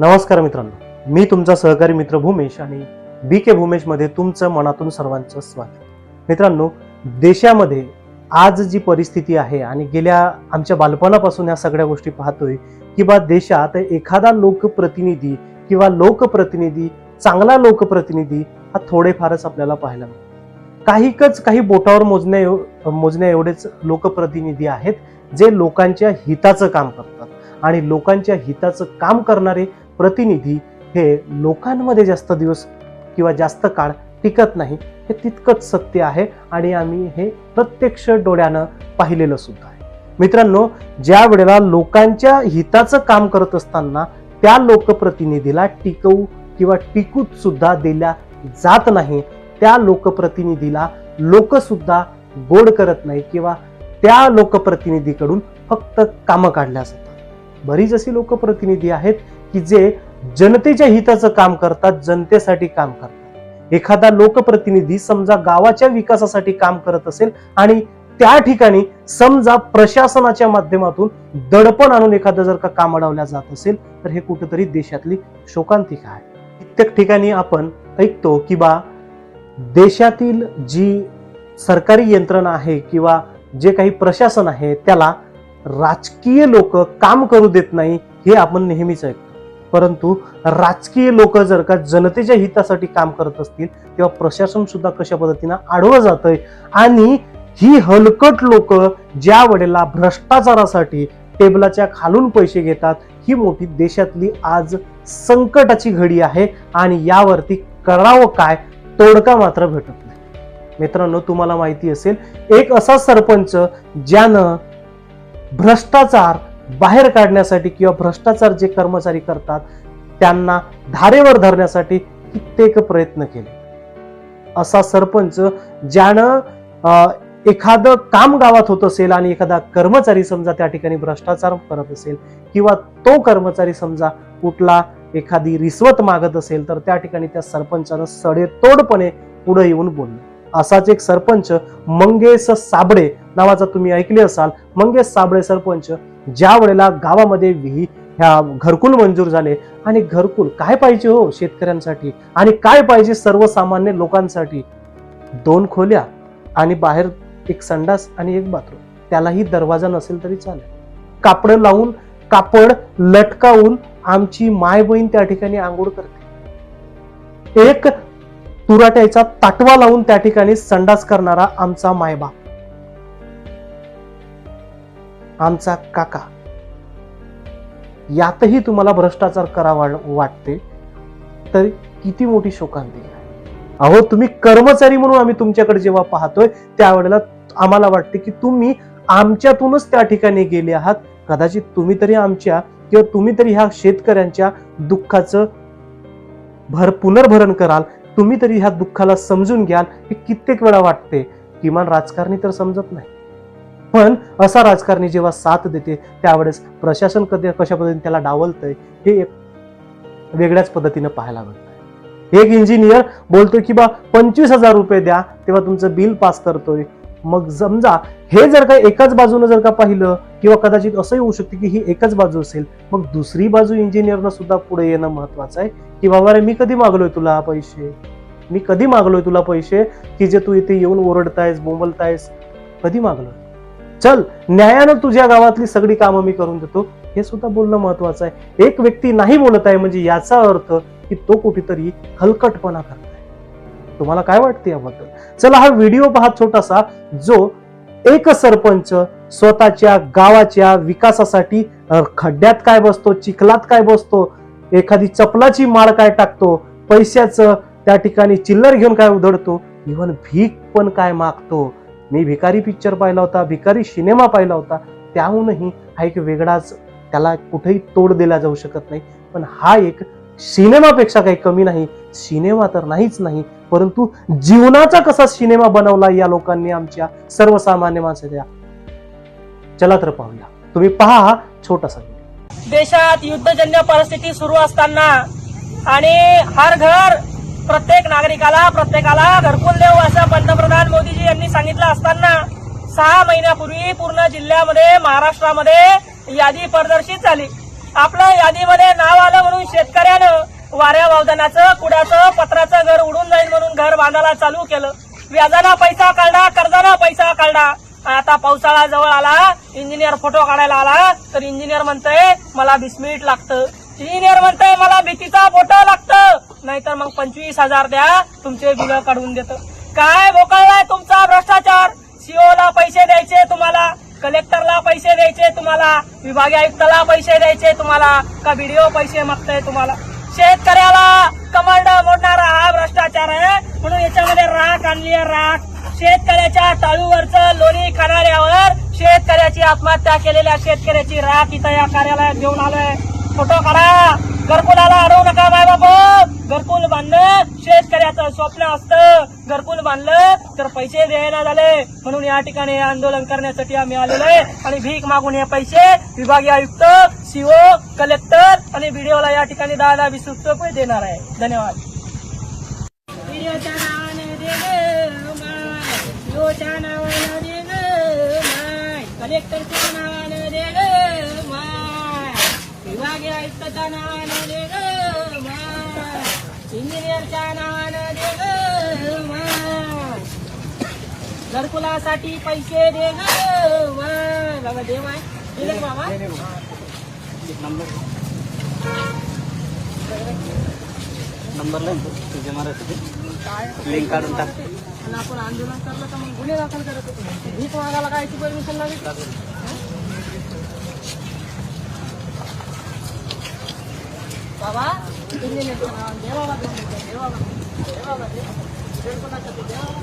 नमस्कार मित्रांनो. मी तुमचा सहकारी मित्र भूमेश आणि बी के भूमेशमध्ये तुमचं मनातून सर्वांचं स्वागत. मित्रांनो देशामध्ये आज जी परिस्थिती आहे आणि गेल्या आमच्या बालपणापासून या सगळ्या गोष्टी पाहतोय की बा देशात एखादा लोकप्रतिनिधी किंवा लोकप्रतिनिधी चांगला लोकप्रतिनिधी हा थोडेफारच आपल्याला पाहायला मिळतो. काहीकच काही बोटावर मोजण्या एव- मोजण्या एवढेच लोकप्रतिनिधी आहेत जे लोकांच्या हिताचं काम करतात. आणि लोकांच्या हिताचं काम करणारे प्रतिनिधी हे लोकांमध्ये जास्त दिवस किंवा जास्त काळ टिकत नाही हे तितकंच सत्य आहे आणि आम्ही हे प्रत्यक्ष डोळ्यानं पाहिलेलं सुद्धा आहे. मित्रांनो ज्या वेळेला लोकांच्या हिताचं काम करत असताना त्या लोकप्रतिनिधीला टिकवू किंवा टिकूत सुद्धा दिल्या जात नाही त्या लोकप्रतिनिधीला लोक सुद्धा गोड करत नाही किंवा त्या लोकप्रतिनिधीकडून फक्त कामं काढल्या जातात बरीच अशी लोकप्रतिनिधी आहेत की जे जनतेच्या हिताचं काम करतात जनतेसाठी काम करतात. एखादा लोकप्रतिनिधी समजा गावाच्या विकासासाठी काम करत असेल आणि त्या ठिकाणी समजा प्रशासनाच्या माध्यमातून दडपण आणून एखादं जर का काम अडवल्या जात असेल तर हे कुठंतरी देशातली शोकांतिका आहे. कित्येक ठिकाणी आपण ऐकतो की बा देशातील जी सरकारी यंत्रणा आहे किंवा जे काही प्रशासन आहे त्याला राजकीय लोक काम करू देत नाही हे आपण नेहमीच ऐकतो. परंतु राजकीय लोक जर का जनतेच्या हितासाठी काम करत असतील तेव्हा प्रशासन सुद्धा कशा पद्धतीनं आडवं जातंय आणि ही हलकट लोक ज्या वेळेला भ्रष्टाचारासाठी टेबलाच्या खालून पैसे घेतात ही मोठी देशातली आज संकटाची घडी आहे आणि यावरती करावं काय तोडका मात्र भेटत नाही. मित्रांनो तुम्हाला माहिती असेल एक असा सरपंच ज्यानं भ्रष्टाचार बाहेर काढण्यासाठी किंवा भ्रष्टाचार जे कर्मचारी करतात त्यांना धारेवर धरण्यासाठी कित्येक प्रयत्न केले. असा सरपंच ज्यानं एखादं काम गावात होत असेल आणि एखादा कर्मचारी समजा त्या ठिकाणी भ्रष्टाचार करत असेल किंवा तो कर्मचारी समजा कुठला एखादी रिश्वत मागत असेल तर त्या ठिकाणी त्या सरपंचानं सडेतोडपणे पुढे येऊन बोललं. असाच एक सरपंच मंगेश साबळे नावाचा तुम्ही ऐकले असाल. मंगेश साबळे सरपंच ज्या वेळेला गावामध्ये विही ह्या घरकुल मंजूर झाले आणि घरकुल काय पाहिजे हो शेतकऱ्यांसाठी आणि काय पाहिजे सर्वसामान्य लोकांसाठी? दोन खोल्या आणि बाहेर एक संडास आणि एक बाथरूम. त्यालाही दरवाजा नसेल तरी चालेल. कापड लावून कापड लटकावून आमची माय बहीण त्या ठिकाणी आंघोळ करते. एक तुराट्याचा ताटवा लावून त्या ठिकाणी संडास करणारा आमचा मायबाप. आमचा काका. यातही तुम्हाला भ्रष्टाचार करावा वाटते तर किती मोठी शोकांती अहो तुम्ही कर्मचारी म्हणून आम्ही तुमच्याकडे जेव्हा पाहतोय त्यावेळेला आम्हाला वाटते की तुम्ही आमच्यातूनच त्या ठिकाणी गेले आहात. कदाचित तुम्ही तरी आमच्या किंवा तुम्ही तरी ह्या शेतकऱ्यांच्या दुःखाचं भर पुनर्भरण कराल. तुम्ही तरी ह्या दुःखाला समजून घ्याल. हे कित्येक वेळा वाटते. किमान राजकारणी तर समजत नाही. पण असा राजकारणी जेव्हा साथ देते त्यावेळेस प्रशासन कधी कशा पद्धतीने त्याला डावलतंय हे एक वेगळ्याच पद्धतीनं पाहायला मिळतं एक इंजिनियर बोलतोय की बा पंचवीस हजार रुपये द्या तेव्हा तुमचं बिल पास करतोय. मग समजा हे जर का एकाच बाजूनं जर का पाहिलं किंवा कदाचित असंही होऊ शकते की ही एकच बाजू असेल मग दुसरी बाजू इंजिनियरनं सुद्धा पुढे येणं महत्वाचं आहे. की बाबा रे मी कधी मागलोय तुला पैसे? मी कधी मागलोय तुला पैसे? की जे तू इथे येऊन ओरडतायस बोंबलतायस कधी मागलोय? चल न्यायानं तुझ्या गावातली सगळी कामं मी करून देतो. हे सुद्धा बोलणं महत्वाचं आहे. एक व्यक्ती नाही बोलत आहे म्हणजे याचा अर्थ की तो कुठेतरी हलकटपणा करत आहे तुम्हाला काय वाटते याबद्दल? चला हा व्हिडिओ पहा छोटासा जो एक सरपंच स्वतःच्या गावाच्या विकासासाठी खड्ड्यात काय बसतो चिखलात काय बसतो एखादी चपलाची माळ काय टाकतो पैशाचं त्या ठिकाणी चिल्लर घेऊन काय उधळतो इव्हन भीक पण काय मागतो. मी भिकारी पिक्चर पाहिला होता भिकारी सिनेमा पाहिला होता. त्याहूनही हा एक वेगळाच त्याला कुठेही तोड दिला जाऊ शकत नाही. पण हा एक सिनेमापेक्षा काही कमी नाही. सिनेमा तर नाहीच नाही परंतु जीवनाचा कसा सिनेमा बनवला या लोकांनी आमच्या सर्वसामान्य माणसाच्या? चला तर पाहूया. तुम्ही पहा हा छोटासा देशात युद्धजन्य परिस्थिती सुरू असताना आणि हर घर प्रत्येक नागरिकाला प्रत्येकाला घरकुल देऊ असं पंतप्रधान मोदीजी यांनी सांगितलं असताना सहा महिन्यापूर्वी पूर्ण जिल्ह्यामध्ये महाराष्ट्रामध्ये यादी प्रदर्शित झाली. आपलं यादीमध्ये नाव आलं म्हणून शेतकऱ्यानं वाऱ्या वावदानाचं कुड्याचं पत्राचं घर उडून जाईल म्हणून घर बांधायला चालू केलं. व्याजाना पैसा काढला कर्जाना पैसा काढला आता पावसाळा जवळ आला इंजिनियर फोटो काढायला आला तर इंजिनियर म्हणतंय मला बिस्मिट लागतं. इंजिनियर म्हणतंय मला भीतीचा फोटो लागतं. नाहीतर मग पंचवीस हजार द्या तुमचे बिल काढून देतं. काय बोकाळलाय तुमचा भ्रष्टाचार? सीओ ला पैसे द्यायचे तुम्हाला कलेक्टरला पैसे द्यायचे तुम्हाला विभागीय आयुक्ताला पैसे द्यायचे तुम्हाला का व्हिडिओ पैसे मागताय तुम्हाला? शेतकऱ्याला कमांड मोडणारा हा भ्रष्टाचार आहे. म्हणून याच्यामध्ये राख आणली आहे राख. शेतकऱ्याच्या टाळूवरचं लोणी खाणाऱ्यावर शेतकऱ्याची आत्महत्या केलेल्या शेतकऱ्याची राख इथं या कार्यालयात घेऊन आलोय. फोटो काढा. घरकुलाला अडवू नका बाय बाप घरकुल बांधलं शेतकऱ्याचं स्वप्न असतं. घरकुल बांधलं तर पैसे द्यायला झाले. म्हणून या ठिकाणी आंदोलन करण्यासाठी आम्ही आलेलो आहे. आणि भीक मागून हे पैसे विभागीय आयुक्त सीओ कलेक्टर आणि व्हिडिओला या ठिकाणी दहा दहा वीस रुपये देणार आहे. धन्यवाद. व्हिडिओच्या नावाने दे गं माय व्हिडिओच्या नावानं दे गं माय कलेक्टरच्या नावानं दे गं माय विभागीय आयुक्ताच्या नावानं दे गं माय इंजिनियरच्या नावानं दे गं माय घरकुलासाठी पैसे दे बाबा. दे माय दिले बाबा नंबर लाईन मराठी काय लिंक काढून टाक. आणि आपण आंदोलन करलं तर मग गुन्हे दाखल करत होतो? भीक मागायला काय? परमिशन लागेल? बाबा इंजिनियरचं नाव दे बाबा दोन मिनिटं, दे बाबा दे बाबा दे दीड कोणाचं ते दे बाबा.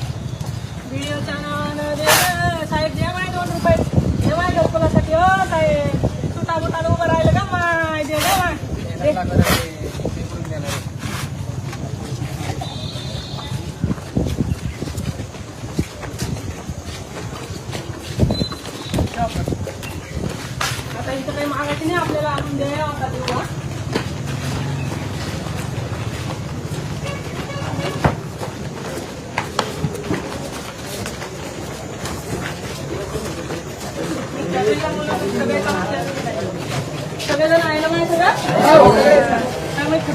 व्हिडिओच्या नावानं दे गं. साहेब दे माय दोन रुपये दे माय घरकुलासाठी हो साहेब सुटा बुटाला उभं राहिलं का माय दे गं माय आता इथं काही मागायची नाही आपल्याला आणून द्या आता देऊ हा. सगळेजण आहे ना माहिती का काय माहीत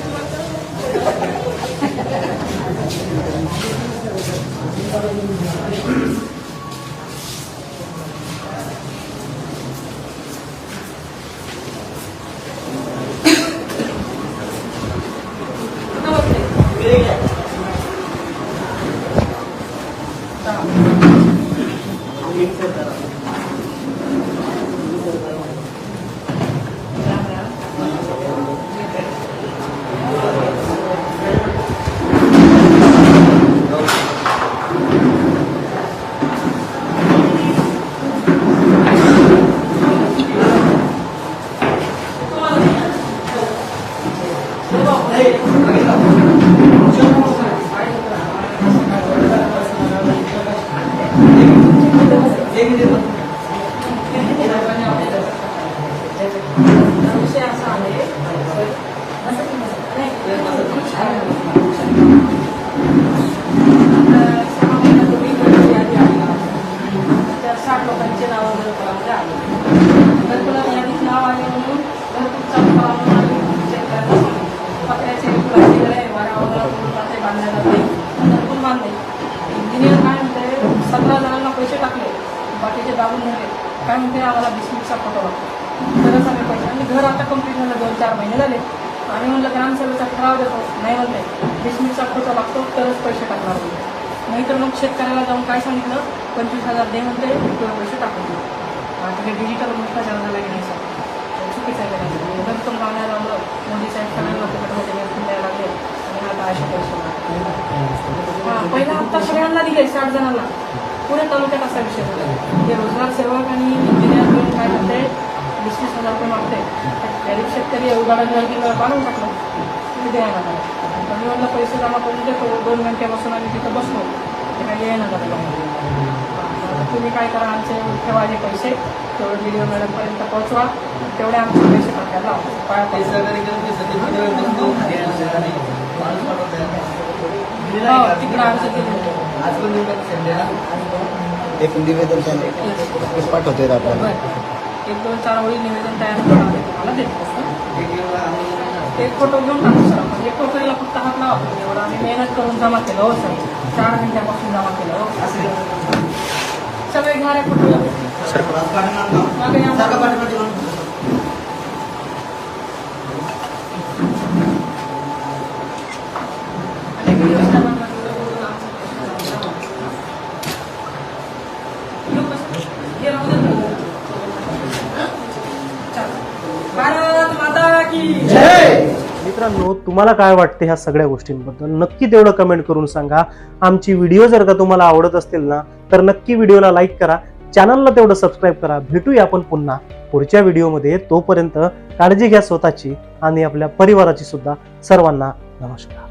काय म्हणते आम्हाला बिस्किटचा फोटो वाटतो तरच आम्ही पैसे आणि घर आता कंप्लीट झालं दोन चार महिने झाले आम्ही म्हणलं ग्रामसभेचा ठराव देतो. नाही म्हणले. बिस्मिटचा खोटा लागतो तरच पैसे टाकणार म्हणते नाहीतर मग शेतकऱ्याला जाऊन काय सांगितलं? पंचवीस हजार दे म्हणते तेवढे पैसे टाकून देऊ आता डिजिटल भ्रष्टाचार झाला की नाही सर चुकीचं आहे का नाही घरकुल गावण्याला लावलं. मोदी साहेब सगळ्यांना फुकटमध्ये घरकुल द्यायला लागले. आणि आता असे पैसे हां हा पहिला हप्ता सगळ्यांना दिले साठ जणांना. पुणे तालुक्यात असा विषय होता हे रोजगार सेवक आणि इंजिनियर काय करते वीस वीस हजार रुपये मागते गरीब शेतकरी उदाहरण जर काढून टाकलं. ते द्यायला लागलं आम्ही म्हणलं पैसे जमा करून देतो. दोन घंट्यापासून आम्ही तिथं बसलो. ते काही येणार झालं तुम्ही काय करा आमचे ठेवा जे पैसे. तेवढे व्हिडिओ मॅडमपर्यंत पोहोचवा. तेवढे आमचे पैसे टाकायला पडतो. हो, तिकडं आमचं दिलं एक निवेदन पाठवते आपल्याला. एक दोन चार ओळी निवेदन तयार करून आम्ही तुम्हाला देतो सर एक फोटो घेऊन टाकू सर आपण एक फोटोला फक्त हात लावा तुम्ही. एवढं आम्ही मेहनत करून जमा केलं हो सर चार घंट्यापासून जमा केलं हो सगळे घ्या रे फोटो मागे मित्रांनो तुम्हाला काय वाटते ह्या सगळ्या गोष्टींबद्दल? नक्की तेवढं कमेंट करून सांगा. आमची व्हिडिओ जर का तुम्हाला आवडत असतील ना तर नक्की व्हिडिओला लाईक करा. चॅनलला तेवढं सबस्क्राईब करा. भेटूया आपण पुन्हा पुढच्या व्हिडिओमध्ये तोपर्यंत काळजी घ्या स्वतःची आणि आपल्या परिवाराची सुद्धा. सर्वांना नमस्कार.